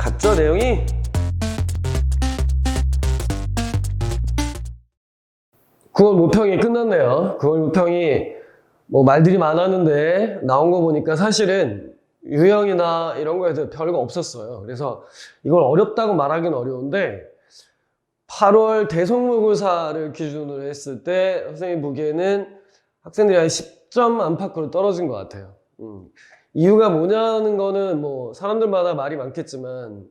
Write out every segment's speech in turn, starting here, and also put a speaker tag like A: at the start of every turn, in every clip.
A: 같죠 내용이? 구월 모평이 끝났네요. 9월 모평이 뭐 말들이 많았는데 나온 거 보니까 사실은 유형이나 이런 거에 대해 별거 없었어요. 그래서 이걸 어렵다고 말하기는 어려운데 8월 대성모고사를 기준으로 했을 때 선생님 보기에는 학생들이 한 10점 안팎으로 떨어진 것 같아요. 음. 이유가 뭐냐는 거는 뭐 사람들마다 말이 많겠지만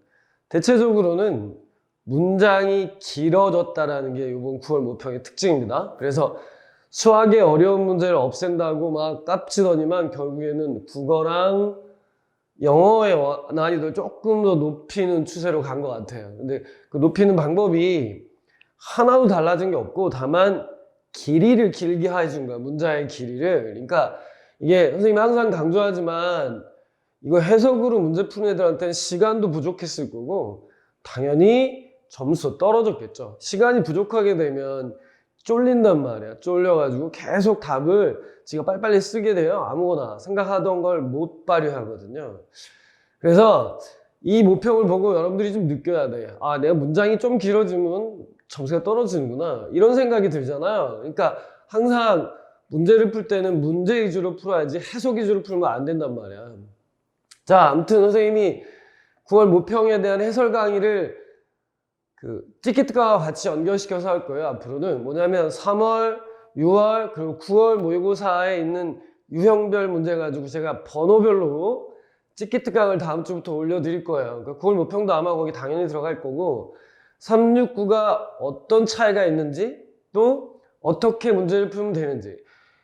A: 대체적으로는 문장이 길어졌다라는 게 이번 9월 모평의 특징입니다. 그래서 수학의 어려운 문제를 없앤다고 막 깝치더니만 결국에는 국어랑 영어의 와- 난이도를 조금 더 높이는 추세로 간 것 같아요. 근데 그 높이는 방법이 하나도 달라진 게 없고 다만 길이를 길게 해준 거야. 문장의 길이를. 그러니까 이게 선생님이 항상 강조하지만 이거 해석으로 문제 푸는 애들한테는 시간도 부족했을 거고 당연히 점수 떨어졌겠죠. 시간이 부족하게 되면 쫄린단 말이야. 쫄려가지고 계속 답을 지가 빨리빨리 쓰게 돼요. 아무거나 생각하던 걸 못 발휘하거든요. 그래서 이 모평을 보고 여러분들이 좀 느껴야 돼. 아, 내가 문장이 좀 길어지면 점수가 떨어지는구나. 이런 생각이 들잖아요. 그러니까 항상 문제를 풀 때는 문제 위주로 풀어야지 해석 위주로 풀면 안 된단 말이야. 자, 아무튼 선생님이 9월 모평에 대한 해설 강의를 그 찌키트카와 같이 연결시켜서 할 거예요. 앞으로는 뭐냐면 3월, 6월 그리고 9월 모의고사에 있는 유형별 문제 가지고 제가 번호별로 찌키트강을 다음 주부터 올려드릴 거예요. 그러니까 9월 모평도 아마 거기 당연히 들어갈 거고 369가 어떤 차이가 있는지 또 어떻게 문제를 풀면 되는지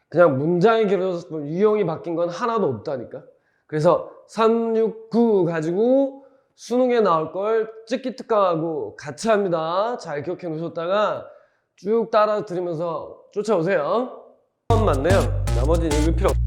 A: 그냥 문장이 길어져서 뭐 유형이 바뀐 건 하나도 없다니까. 그래서 369 가지고 수능에 나올 걸 찍기 특강하고 같이 합니다. 잘 기억해 놓으셨다가 쭉 따라 들으면서 쫓아오세요. 처음 맞네요. 나머지는 읽을 필요 없